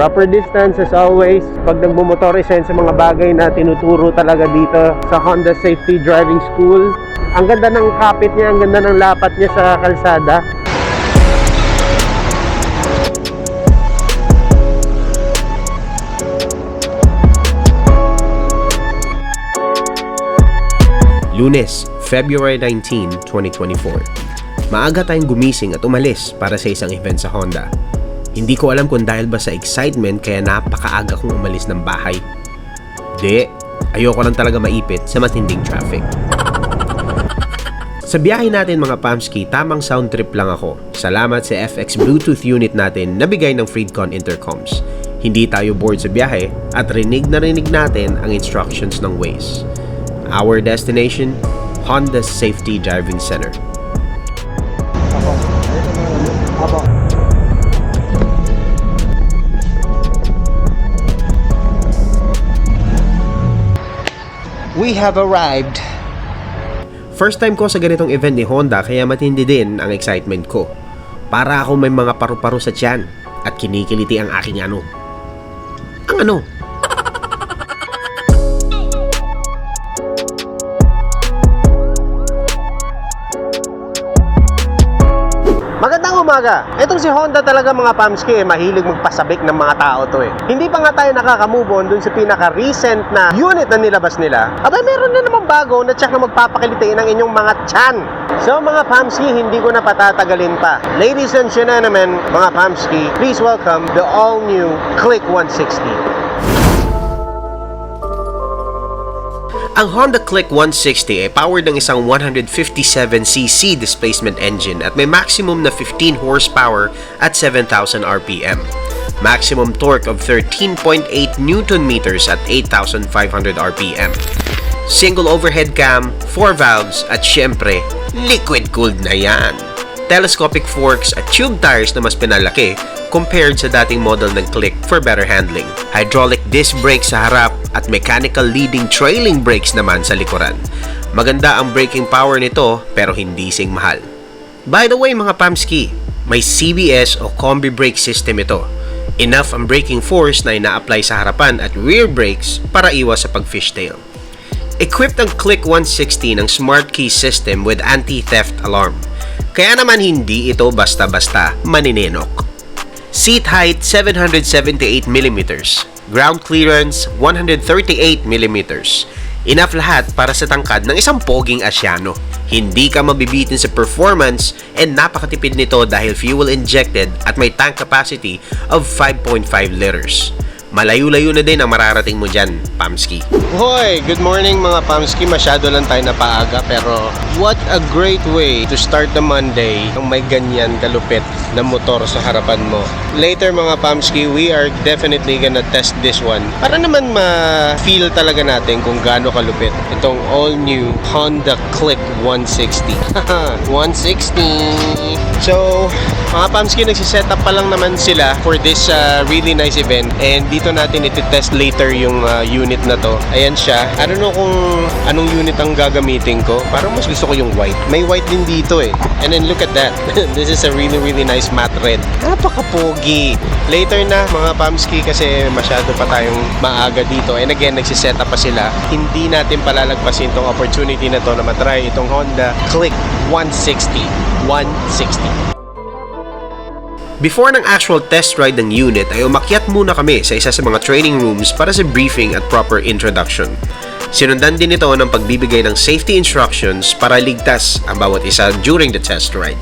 Proper distance as always. Pag nagmumotor, isa sa mga bagay na tinuturo talaga dito sa Honda Safety Driving School. Ang ganda ng kapit niya, ang ganda ng lapat niya sa kalsada. Lunes, February 19, 2024. Maaga tayong gumising at umalis para sa isang event sa Honda. Hindi ko alam kung dahil ba sa excitement kaya napakaaga kong umalis ng bahay. Di, ayoko lang talaga maipit sa matinding traffic. Sa biyahe natin mga Pamski, tamang sound trip lang ako. Salamat sa FX Bluetooth unit natin na bigay ng Freedcon Intercoms. Hindi tayo bored sa biyahe at rinig na rinig natin ang instructions ng Waze. Our destination, Honda Safety Driving Center. We have arrived. First time ko sa ganitong event ni Honda kaya matindi din ang excitement ko. Para ako may mga paru-paro sa tiyan at kinikiliti ang aking ano. Ang ano? Umaga. Itong si Honda talaga mga Pamski, eh, mahilig magpasabik ng mga tao to eh. Hindi pa nga tayo nakaka-move on dun sa pinaka-recent na unit na nilabas nila. Aba, meron na naman bago na check na magpapakilitiin ang inyong mga chan. So mga Pamski, hindi ko na patatagalin pa. Ladies and gentlemen, mga Pamski, please welcome the all-new Click 160. Ang Honda Click 160 ay powered ng isang 157cc displacement engine at may maximum na 15 horsepower at 7,000 RPM. Maximum torque of 13.8 Newton meters at 8,500 RPM. Single overhead cam, 4 valves at syempre, liquid cooled na yan. Telescopic forks at tube tires na mas pinalaki compared sa dating model ng Click for better handling. Hydraulic disc brakes sa harap at mechanical leading trailing brakes naman sa likuran. Maganda ang braking power nito pero hindi sing mahal. By the way mga Pamski, may CBS o combi brake system ito. Enough ang braking force na ina-apply sa harapan at rear brakes para iwas sa pag-fishtail. Equipped ang Click 160 ng Smart Key system with anti-theft alarm. Kaya naman hindi ito basta-basta maninenok. Seat height 778mm, ground clearance 138mm. Enough lahat para sa tangkad ng isang poging asyano. Hindi ka mabibitin sa performance and napakatipid nito dahil fuel injected at may tank capacity of 5.5 liters. Malayo-layo na din ang mararating mo dyan, Pamski. Hoy! Good morning mga Pamski. Masyado lang tayo napaaga pero what a great way to start the Monday kung may ganyan kalupit na motor sa harapan mo. Later mga Pamski, we are definitely gonna test this one para naman ma-feel talaga natin kung gaano kalupit itong all-new Honda Click 160. 160! So, mga Pamski, nagsiset up pa lang naman sila for this uh, really nice event and dito natin iti-test later yung uh, unit na to. Ayan siya. I don't know kung anong unit ang gagamitin ko. Parang mas gusto ko yung white. May white din dito eh. And then look at that. This is a really really nice matte red. Napaka-pogi. Later na mga Pamski kasi masyado pa tayong maaga dito. And again, nagsiset up pa sila. Hindi natin palalagpasin tong opportunity na to na matry itong Honda Click 160. 160. Before ng actual test ride ng unit ay umakyat muna kami sa isa sa mga training rooms para sa briefing at proper introduction. Sinundan din ito ng pagbibigay ng safety instructions para ligtas ang bawat isa during the test ride.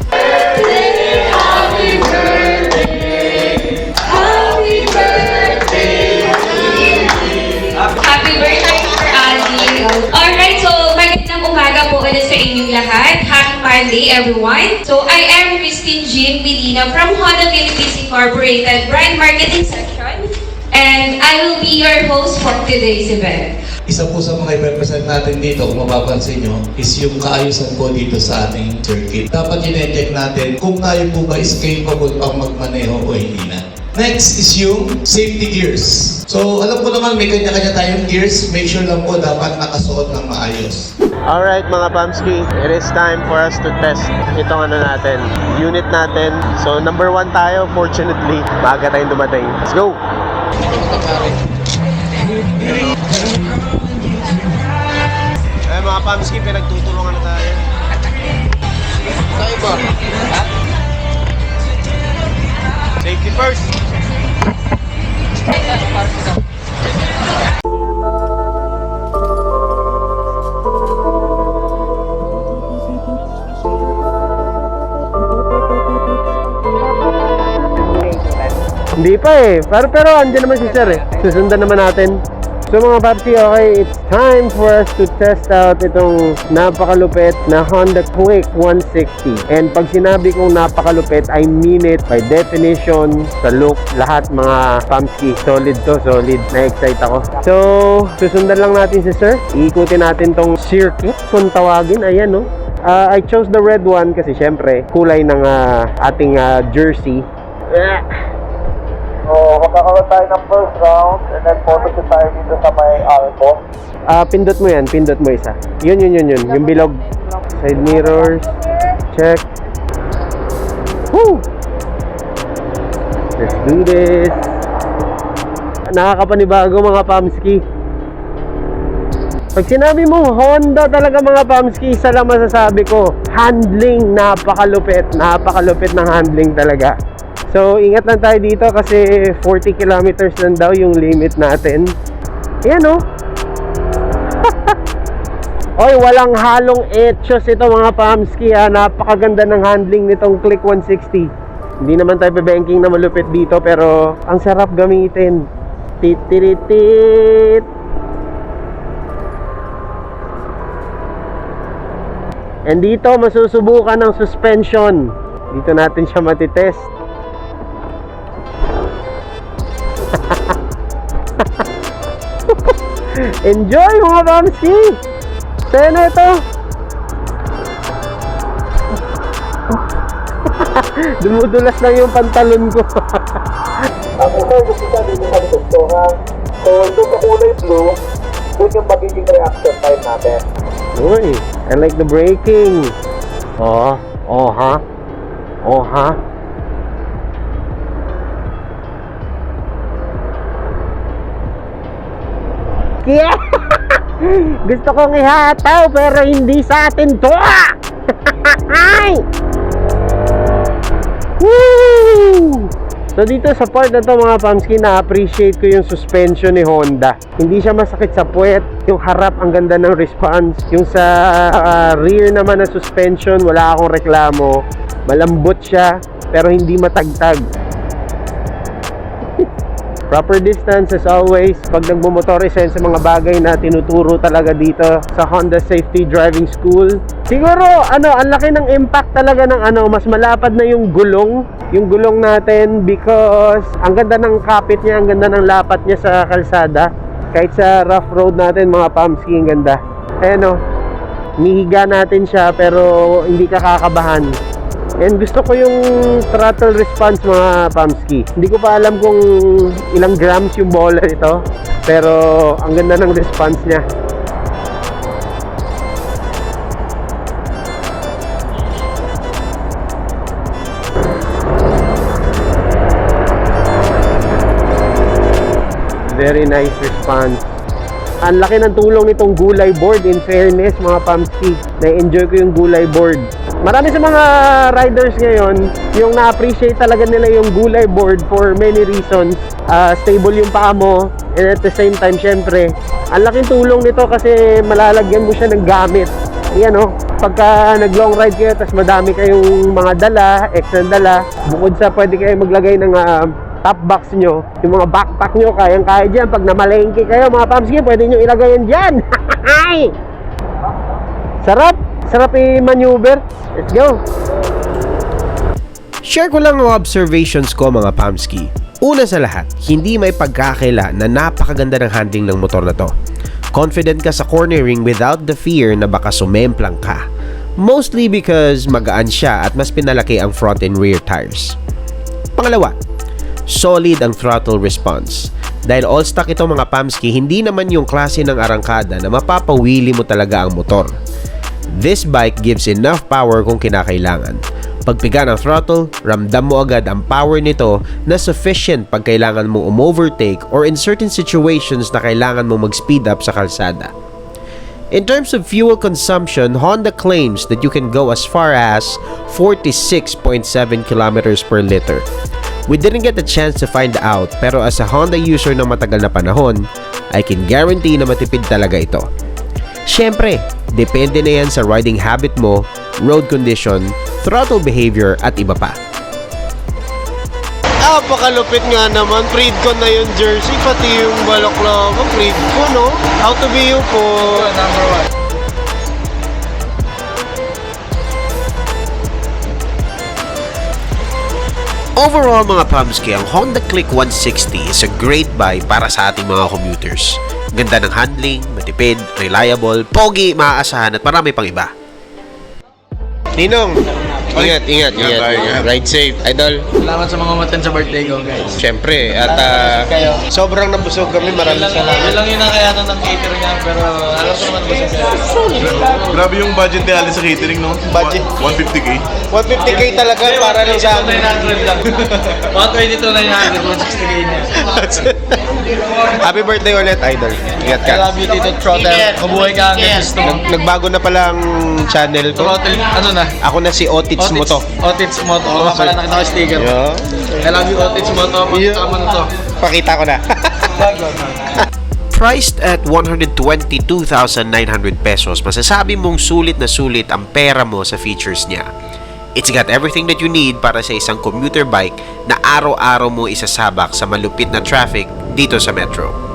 Happy Monday, everyone. So, I am Christine Jean Medina from Honda Philippines Incorporated Brand Marketing Section. and I will be your host for today's event. Isa po sa mga i-represent natin dito, kung mapapansin nyo, is yung kaayusan po dito sa ating circuit. Dapat i-check natin kung tayo po ba is capable pang magmaneho o hindi na. Next is yung safety gears. So, alam ko naman may kanya-kanya tayong gears. Make sure lang po dapat nakasuot ng maayos. Alright mga Pamski, it is time for us to test itong ano natin, unit natin. So number one tayo, fortunately, maaga tayong dumating. Let's go! Eh mga Pamski, pinagtutulungan na tayo. Tayo ba? Safety first! Hindi pa eh. Pero, pero andyan naman si Sir eh. Susundan naman natin. So mga Papsi, okay, it's time for us to test out itong napakalupit na Honda Click 160. And pag sinabi kong napakalupit, I mean it by definition, sa look, lahat mga Pamski, solid to, solid. Na-excite ako. So, susundan lang natin si Sir. Iikutin natin tong circuit, kung tawagin. Ayan, no? Ah, I chose the red one kasi syempre, kulay ng ah, ating ah, jersey. Magkakaroon tayo ng first round and then photoshoot tayo dito sa may Alco. Ah, pindot mo yan, pindot mo isa. Yun, yun, yun, yun. Yung bilog. Side mirrors. Check. Woo! Let's do this. Nakakapanibago mga Pamski. Pag sinabi mo Honda talaga mga Pamski, isa lang masasabi ko, handling, napakalupit. Napakalupit ng handling talaga. So, ingat lang tayo dito kasi 40 kilometers lang daw yung limit natin. Ayan oh. Oy, walang halong etchos ito mga Pamski ha. Napakaganda ng handling nitong Click 160. Hindi naman tayo banking na malupit dito pero ang sarap gamitin. Titiritit. And dito masusubukan ng suspension. Dito natin siya matitest. Enjoy mga Pamski! Sa'yo na ito! Dumudulas lang yung pantalon ko. Ang isa yung isa dito sa likod ha. So, ito sa kulay blue, yun yung magiging reaction time natin. Uy, I like the braking. Oh, oh ha? Oh ha? Yeah! Gusto kong ihataw pero hindi sa atin to! ah! Ay! Woo! So dito sa part na to mga Pamski, na-appreciate ko yung suspension ni Honda. Hindi siya masakit sa puwet. Yung harap, ang ganda ng response. Yung sa ah, rear naman na suspension, wala akong reklamo. Malambot siya, pero hindi matagtag. Proper distance as always pag nagmumotor isa sa mga bagay na tinuturo talaga dito sa Honda Safety Driving School. Siguro ano, ang laki ng impact talaga ng ano, mas malapad na yung gulong, yung gulong natin because ang ganda ng kapit niya, ang ganda ng lapat niya sa kalsada. Kahit sa rough road natin mga pamski, ang ganda. Ayan o, nihiga natin siya pero hindi ka kakabahan. And gusto ko yung throttle response mga Pamski. Hindi ko pa alam kung ilang grams yung bola nito. Pero ang ganda ng response niya. Very nice response. Ang laki ng tulong nitong gulay board in fairness mga Pamski. Na-enjoy ko yung gulay board. Marami sa mga riders ngayon, yung na-appreciate talaga nila yung gulay board for many reasons. Ah, stable yung paa mo, and at the same time, syempre, ang laking tulong nito kasi malalagyan mo siya ng gamit. Yan o, pagka nag-long ride kayo, tapos madami kayong mga dala, extra dala, bukod sa pwede kayo maglagay ng ah, top box nyo, yung mga backpack nyo, kayang-kaya dyan. Pag namalengke kayo, mga pamski, pwede nyo ilagay yan dyan. Sarap! Sarap i-maneuver. Let's go! Share ko lang mga observations ko mga Pamski. Una sa lahat, hindi may pagkakaila na napakaganda ng handling ng motor na to. Confident ka sa cornering without the fear na baka sumemplang ka. Mostly because magaan siya at mas pinalaki ang front and rear tires. Pangalawa, solid ang throttle response. Dahil all stock ito mga Pamski, hindi naman yung klase ng arangkada na mapapawili mo talaga ang motor. This bike gives enough power kung kinakailangan. Pagpiga ng throttle, ramdam mo agad ang power nito na sufficient pag kailangan mo umovertake or in certain situations na kailangan mo mag-speed up sa kalsada. In terms of fuel consumption, Honda claims that you can go as far as 46.7 kilometers per liter. We didn't get the chance to find out pero as a Honda user ng matagal na panahon, I can guarantee na matipid talaga ito. Siyempre, depende na yan sa riding habit mo, road condition, throttle behavior at iba pa. Napakalupit nga naman. Freedcon na yung jersey, pati yung balaklava. Freedcon, no? How to be you po. Number one. Overall mga Pamski, ang Honda Click 160 is a great buy para sa ating mga commuters. Ganda ng handling, matipid, reliable, pogi, maaasahan at marami pang iba. Ninong, ingat, ingat, ingat. Ride safe, idol. Salamat sa mga umatan sa birthday ko, guys. Siyempre, at ah, kayo. sobrang nabusog kami. Maraming Yun lang, salamat. yun lang yung nakayatan ng catering niya, pero alam ko naman busog kayo. Grabe yung budget ni Alice sa catering, no? Budget. 150k. 150k talaga para lang sa amin. 900 lang. 122, 900, 160k niya. Happy birthday ulit, idol. Ingat I ka. love you, Tito Trotter. Mabuhay ka hanggang gusto mo. Nag- nagbago na pala ang channel ko. Trotter, ano na? Ako na si Otits mo to. Otits Moto. Oo, pala nakita ko sticker. Yeah. I love you, Otits Moto. Yeah. Pagkama na to. Pakita ko na. Priced at 122,900 pesos, masasabi mong sulit na sulit ang pera mo sa features niya. It's got everything that you need para sa isang commuter bike na araw-araw mo isasabak sa malupit na traffic dito sa metro.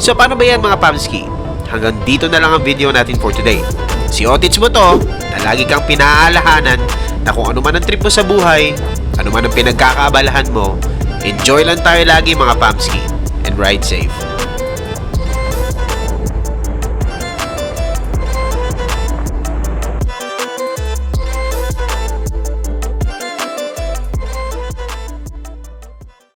So paano ba yan mga Pamski? Hanggang dito na lang ang video natin for today. Si Otits mo to, na lagi kang pinaalahanan na kung ano man ang trip mo sa buhay, ano man ang pinagkakaabalahan mo, enjoy lang tayo lagi mga Pamski and ride safe.